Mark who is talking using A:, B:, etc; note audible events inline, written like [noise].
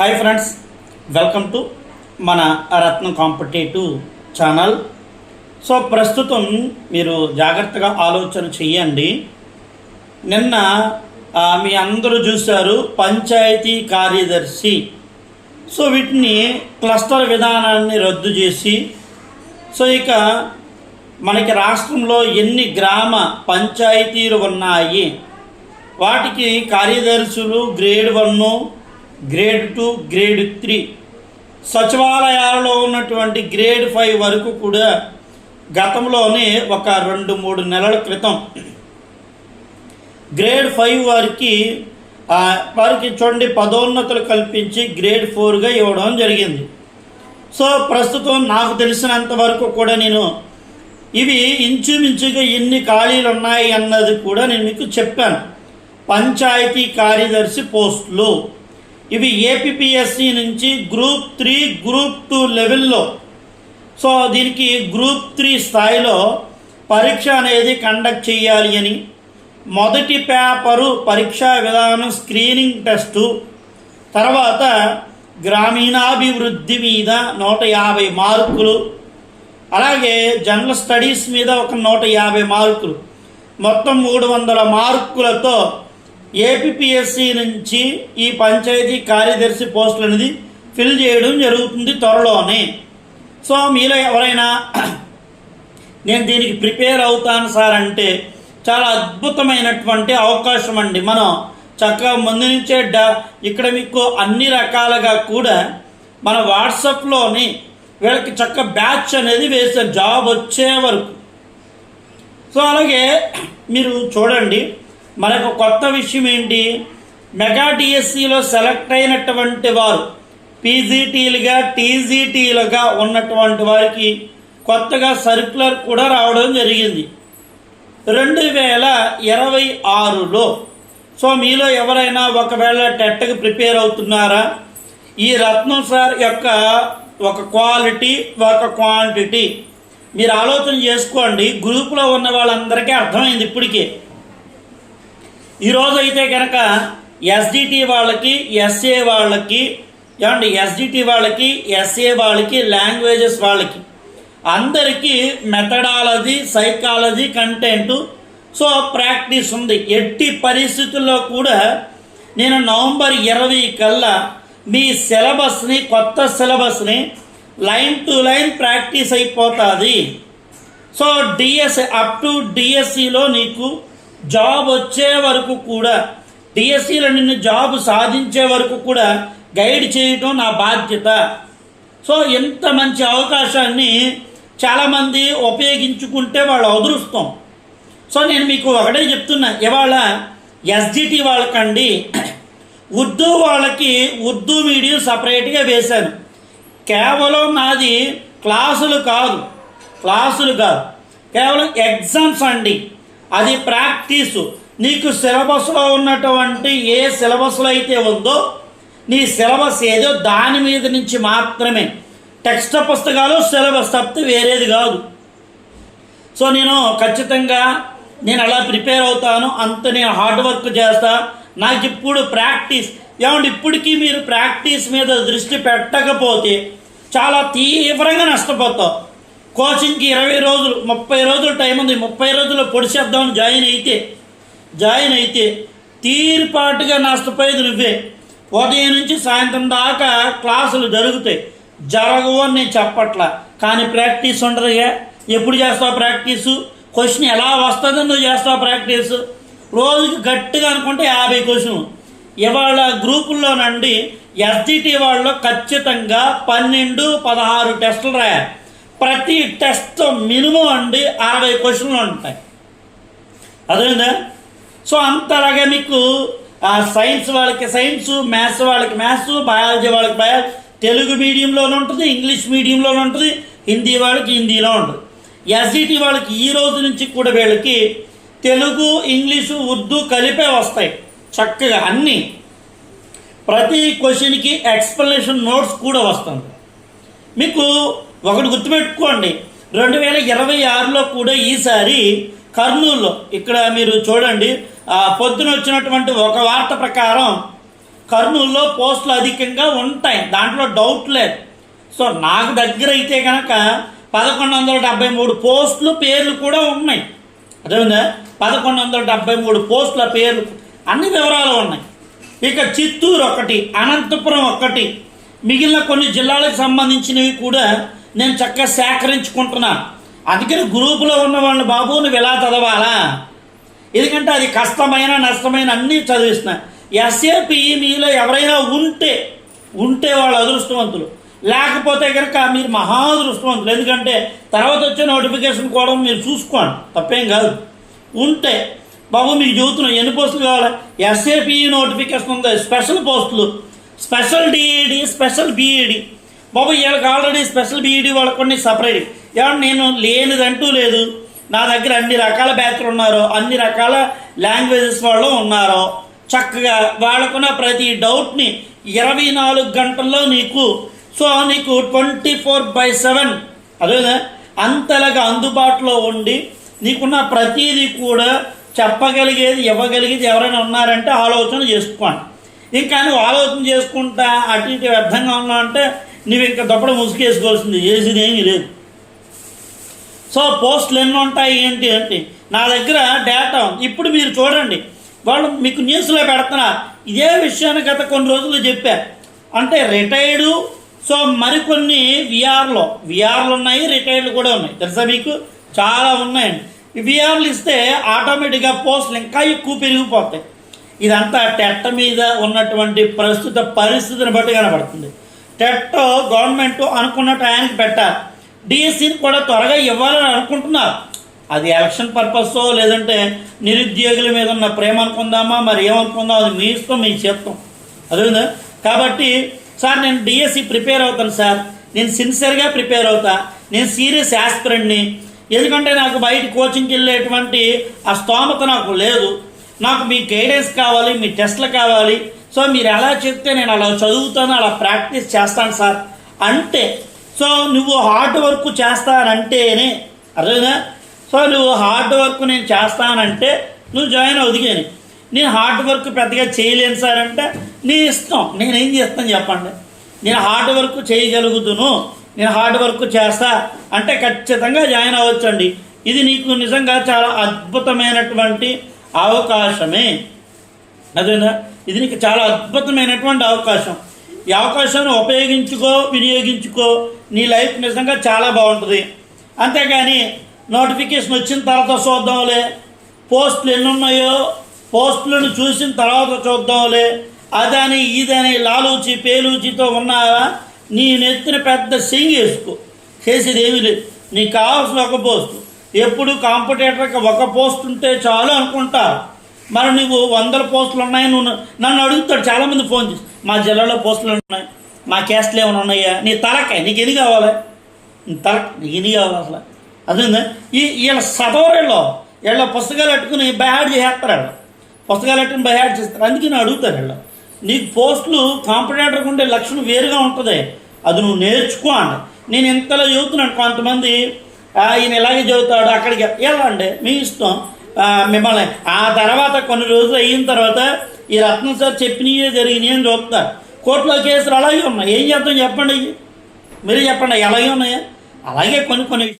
A: Hi friends welcome to మన రత్నం competitive channel. So ప్రస్తుతం మీరు జాగ్రత్తగా ఆలోచన చెయ్యండి. నిన్న మీ అందరూ చూశారు పంచాయతీ కార్యదర్శి. సో వీటిని క్లస్టర్ విధానాన్ని రద్దు చేసి సో ఇక మనకి రాష్ట్రంలో ఎన్ని గ్రామ పంచాయతీలు ఉన్నాయి వాటికి కార్యదర్శులు grade one grade two grade three. సచివాలయాలలో ఉన్నటువంటి గ్రేడ్ ఫైవ్ వరకు కూడా గతంలోనే ఒక రెండు మూడు నెలల క్రితం గ్రేడ్ ఫైవ్ వారికి వారికి చూడండి పదోన్నతులు కల్పించి గ్రేడ్ ఫోర్గా ఇవ్వడం జరిగింది. సో ప్రస్తుతం నాకు తెలిసినంత వరకు కూడా నేను ఇవి ఇంచుమించుగా ఎన్ని ఖాళీలు ఉన్నాయి అన్నది కూడా నేను మీకు చెప్పాను. పంచాయతీ కార్యదర్శి పోస్టులు. ఇవి ఏపీఎస్సి నుంచి గ్రూప్ త్రీ గ్రూప్ టూ లెవెల్లో సో దీనికి గ్రూప్ త్రీ స్థాయిలో పరీక్ష అనేది కండక్ట్ చేయాలి అని. మొదటి పేపరు పరీక్షా విధానం స్క్రీనింగ్ టెస్టు తర్వాత గ్రామీణాభివృద్ధి మీద నూట యాభై మార్కులు. అలాగే జనరల్ స్టడీస్ మీద ఒక నూట యాభై మార్కులు. మొత్తం మూడు వందల మార్కులతో ఏపీఎస్సి నుంచి ఈ పంచాయతీ కార్యదర్శి పోస్టులు అనేది ఫిల్ చేయడం జరుగుతుంది త్వరలోనే. సో మీలో ఎవరైనా [clears throat] నేను దీనికి ప్రిపేర్ అవుతాను సార్ అంటే చాలా అద్భుతమైనటువంటి అవకాశం అండి. మనం చక్కగా ముందు నుంచే డ ఇక్కడ మీకు అన్ని రకాలుగా కూడా మన వాట్సాప్లోని వీళ్ళకి చక్క బ్యాచ్ అనేది వేస్తారు జాబ్ వచ్చే వరకు. సో అలాగే మీరు చూడండి. మనకు కొత్త విషయం ఏంటి? మెగా డిఎస్సిలో సెలెక్ట్ అయినటువంటి వారు పీజీటీలుగా టీజీటీలుగా ఉన్నటువంటి వారికి కొత్తగా సర్క్యులర్ కూడా రావడం జరిగింది. రెండు వేల ఇరవై ఆరులో సో మీలో ఎవరైనా ఒకవేళ టెట్కి ప్రిపేర్ అవుతున్నారా? ఈ రత్నం సార్ యొక్క ఒక క్వాలిటీ ఒక క్వాంటిటీ. మీరు ఆలోచన చేసుకోండి. గ్రూప్లో ఉన్న వాళ్ళందరికీ అర్థమైంది ఇప్పటికే. ఈరోజు అయితే కనుక ఎస్డిటి వాళ్ళకి ఎస్ఏ వాళ్ళకి ఏమండి ఎస్డిటి వాళ్ళకి ఎస్ఏ వాళ్ళకి లాంగ్వేజెస్ వాళ్ళకి అందరికీ methodology psychology content so practice ఉంది. ఎట్టి పరిస్థితుల్లో కూడా నేను నవంబర్ ఇరవై కల్లా మీ సిలబస్ని కొత్త సిలబస్ని లైన్ టు లైన్ ప్రాక్టీస్ అయిపోతుంది. సో డిఎస్ అప్ టు డిఎస్సిలో నీకు జాబ్ వచ్చే వరకు కూడా డిఎస్సీలో నిన్ను జాబ్ సాధించే వరకు కూడా గైడ్ చేయటం నా బాధ్యత. సో ఎంత మంచి అవకాశాన్ని చాలామంది ఉపయోగించుకుంటే వాళ్ళు అదురుస్తాం సో నేను మీకు ఒకటే చెప్తున్నా ఇవాళ ఎస్జిటి వాళ్ళకండి ఉర్దూ వాళ్ళకి ఉర్దూ మీడియం సపరేట్గా వేశాను. కేవలం నాది క్లాసులు కాదు క్లాసులు కాదు కేవలం ఎగ్జామ్స్ అండి. అది ప్రాక్టీసు. నీకు సిలబస్లో ఉన్నటువంటి ఏ సిలబస్లో అయితే ఉందో నీ సిలబస్ ఏదో దాని మీద నుంచి మాత్రమే. టెక్స్ట్ పుస్తకాలు సిలబస్ తప్పితే వేరేది కాదు. సో నేను ఖచ్చితంగా నేను అలా ప్రిపేర్ అవుతాను అంత నేను హార్డ్ వర్క్ చేస్తా. నాకు ఇప్పుడు ప్రాక్టీస్. ఏమంటే ఇప్పటికీ మీరు ప్రాక్టీస్ మీద దృష్టి పెట్టకపోతే చాలా తీవ్రంగా నష్టపోతావు కోచింగ్కి ఇరవై రోజులు ముప్పై రోజులు టైం ఉంది. ముప్పై రోజుల్లో పొడిచేద్దామని జాయిన్ అయితే జాయిన్ అయితే తీరుపాటుగా నష్టపోయేది నువ్వే. ఉదయం నుంచి సాయంత్రం దాకా క్లాసులు జరుగుతాయి. జరగవు అని నేను చెప్పట్లా. కానీ ప్రాక్టీస్ ఉండదుగా. ఎప్పుడు చేస్తావు ప్రాక్టీసు? క్వశ్చన్ ఎలా వస్తుందో నువ్వు చేస్తావు ప్రాక్టీస్? రోజుకి గట్టిగా అనుకుంటే యాభై క్వశ్చన్. ఇవాళ గ్రూపుల్లో నుండి ఎస్జిటి వాళ్ళు ఖచ్చితంగా పన్నెండు పదహారు టెస్టులు రాయాలి. ప్రతి టెస్ట్ మినిమం అండి అరవై క్వశ్చన్లు ఉంటాయి. అదేందా సో అంతలాగా మీకు సైన్స్ వాళ్ళకి సైన్స్ మ్యాథ్స్ వాళ్ళకి మ్యాథ్స్ బయాలజీ వాళ్ళకి బయాలజీ తెలుగు మీడియంలోనే ఉంటుంది ఇంగ్లీష్ మీడియంలోనే ఉంటుంది హిందీ వాళ్ళకి హిందీలో ఉంటుంది. ఎస్ఈటి వాళ్ళకి ఈ రోజు నుంచి కూడా వీళ్ళకి తెలుగు ఇంగ్లీషు ఉర్దూ కలిపే వస్తాయి చక్కగా అన్నీ. ప్రతి క్వశ్చన్కి ఎక్స్ప్లెనేషన్ నోట్స్ కూడా వస్తుంది మీకు ఒకటి గుర్తుపెట్టుకోండి. రెండు వేల ఇరవై ఆరులో కూడా ఈసారి కర్నూలులో ఇక్కడ మీరు చూడండి పొద్దున వచ్చినటువంటి ఒక వార్త ప్రకారం కర్నూలులో పోస్టులు అధికంగా ఉంటాయి. దాంట్లో డౌట్ లేదు. సో నాకు దగ్గర అయితే కనుక పదకొండు వందల డెబ్బై మూడు పోస్టులు పేర్లు కూడా ఉన్నాయి. అదేవిధంగా పదకొండు వందల డెబ్బై మూడు పోస్టుల పేర్లు. అన్ని వివరాలు ఉన్నాయి. ఇక చిత్తూరు ఒకటి అనంతపురం ఒకటి మిగిలిన కొన్ని జిల్లాలకు సంబంధించినవి కూడా నేను చక్కగా సేకరించుకుంటున్నాను అందుకని గ్రూపులో ఉన్న వాళ్ళని బాబు నువ్వు ఎలా చదవాలా? ఎందుకంటే అది కష్టమైన నష్టమైన అన్నీ చదివిస్తున్నా ఎస్ఏపిఈ మీలో ఎవరైనా ఉంటే ఉంటే వాళ్ళు అదృష్టవంతులు. లేకపోతే కనుక మీరు మహా అదృష్టవంతులు. ఎందుకంటే తర్వాత వచ్చే నోటిఫికేషన్ కూడా మీరు చూసుకోండి. తప్పేం కాదు. ఉంటే బాబు మీకు చదువుతున్నాం ఎన్ని పోస్టులు కావాలి? ఎస్ఏపిఈ నోటిఫికేషన్ ఉంది. స్పెషల్ పోస్టులు. స్పెషల్ డిఈడి స్పెషల్ బీఈడి బాబు వీళ్ళకి ఆల్రెడీ స్పెషల్ బీఈడి వాళ్ళకి కొన్ని సపరేట్ ఏమన్నా నేను లేనిదంటూ లేదు. నా దగ్గర అన్ని రకాల బ్యాచ్లు ఉన్నారో అన్ని రకాల లాంగ్వేజెస్ వాళ్ళు ఉన్నారో చక్కగా వాళ్ళకున్న ప్రతి డౌట్ని ఇరవై నాలుగు గంటల్లో నీకు సో నీకు ట్వంటీ ఫోర్ బై సెవెన్ అదే అంతలాగా అందుబాటులో ఉండి నీకున్న ప్రతిదీ కూడా చెప్పగలిగేది ఇవ్వగలిగేది ఎవరైనా ఉన్నారంటే ఆలోచన చేసుకోండి. ఇంకా నువ్వు ఆలోచన చేసుకుంటా అటు ఇటు వ్యర్థంగా ఉన్నావు అంటే నువ్వు ఇంకా దప్పడ ముసుకేసుకోవాల్సింది చేసేది ఏమీ లేదు. సో పోస్టులు ఎన్ని ఉంటాయి ఏంటి ఏంటి నా దగ్గర డేటా ఇప్పుడు మీరు చూడండి. వాళ్ళు మీకు న్యూస్లో పెడుతున్నా. ఇదే విషయాన్ని గత కొన్ని రోజులు చెప్పా. అంటే రిటైర్డు సో మరికొన్ని విఆర్లో విఆర్లు ఉన్నాయి రిటైర్లు కూడా ఉన్నాయి. తెలుసా మీకు? చాలా ఉన్నాయండి. విఆర్లు ఇస్తే ఆటోమేటిక్గా పోస్టులు ఇంకా ఎక్కువ పెరిగిపోతాయి. ఇదంతా టెట్ట మీద ఉన్నటువంటి ప్రస్తుత పరిస్థితిని బట్టి కనబడుతుంది. టెట్ గవర్నమెంట్ అనుకున్న టయానికి పెట్టారు. డిఎస్సిని కూడా త్వరగా ఇవ్వాలని అనుకుంటున్నారు. అది ఎలక్షన్ పర్పస్తో లేదంటే నిరుద్యోగుల మీద ఉన్న ప్రేమ అనుకుందామా? మరి ఏమనుకుందాం? అది మీ ఇష్టం మీ చేస్తాం అదే కాబట్టి సార్ నేను డిఎస్సి ప్రిపేర్ అవుతాను సార్. నేను సిన్సియర్గా ప్రిపేర్ అవుతా. నేను సీరియస్ యాస్పిరెంట్ని. ఎందుకంటే నాకు బయట కోచింగ్కి వెళ్ళేటువంటి ఆ స్తోమత నాకు లేదు. నాకు మీ గైడెన్స్ కావాలి మీ టెస్ట్లు కావాలి. సో మీరు ఎలా చెప్తే నేను అలా చదువుతాను అలా ప్రాక్టీస్ చేస్తాను సార్ అంటే సో నువ్వు హార్డ్ వర్క్ చేస్తానంటేనే అర్థమైందా? సో నువ్వు హార్డ్ వర్క్ నేను చేస్తానంటే నువ్వు జాయిన్ అవుదిగాని. నేను హార్డ్ వర్క్ పెద్దగా చేయలేను సార్ అంటే నీ ఇష్టం. నేను ఏం చేస్తాను చెప్పండి? నేను హార్డ్ వర్క్ చేయగలుగుతును నేను హార్డ్ వర్క్ చేస్తా అంటే ఖచ్చితంగా జాయిన్ అవ్వచ్చండి. ఇది నీకు నిజంగా చాలా అద్భుతమైనటువంటి అవకాశమే. అదేనా ఇది నీకు చాలా అద్భుతమైనటువంటి అవకాశం. ఈ అవకాశాన్ని ఉపయోగించుకో వినియోగించుకో. నీ లైఫ్ నిజంగా చాలా బాగుంటుంది. అంతేగాని నోటిఫికేషన్ వచ్చిన తర్వాత చూద్దాంలే. పోస్టులు ఎన్ని ఉన్నాయో పోస్టులను చూసిన తర్వాత చూద్దాంలే. అదని ఇదని లాలూచి పేలూచితో ఉన్నావా? నీ నెత్తిన పెద్ద సింగ్ వేసుకో. చేసేది ఏమీ లేదు. నీకు కావాల్సిన ఒక పోస్టు. ఎప్పుడు కాంపిటేటర్కి ఒక పోస్ట్ ఉంటే చాలు అనుకుంటా. మరి నువ్వు వందల పోస్టులు ఉన్నాయి నువ్వు నన్ను అడుగుతాడు చాలామంది ఫోన్ చేసి మా జిల్లాలో పోస్టులు ఉన్నాయి మా క్యాస్ట్లు ఏమైనా ఉన్నాయా? నీ తలకాయ నీకు ఎన్ని కావాలి? నీ తలక నీకు ఎన్ని కావాలి అసలు? అదే ఈ వీళ్ళ సదవరేళ్ళు వీళ్ళ పుస్తకాలు పెట్టుకుని బయాడ్ చేసేస్తారు వాళ్ళు. పుస్తకాలు పెట్టుకుని బయాడ్ చేస్తారు. అందుకే నేను అడుగుతాను వీళ్ళు. నీకు పోస్టులు కాంపిటేటర్కి ఉండే లక్షణం వేరుగా ఉంటుంది. అది నువ్వు నేర్చుకో అండి నేను ఇంతలో చదువుతున్నాను కొంతమంది ఈయన ఇలాగే చదువుతాడు అక్కడికి వెళ్ళండి మీ ఇష్టం. మిమ్మల్ని. ఆ తర్వాత కొన్ని రోజులు అయిన తర్వాత ఈ రత్నం సార్ చెప్పినవి జరిగినాయి అని చూస్తారు కోర్టులో కేసులు అలాగే ఉన్నాయి. ఏం చేద్దాం చెప్పండి. మీరే చెప్పండి అలాగే ఉన్నాయా? అలాగే కొన్ని కొన్ని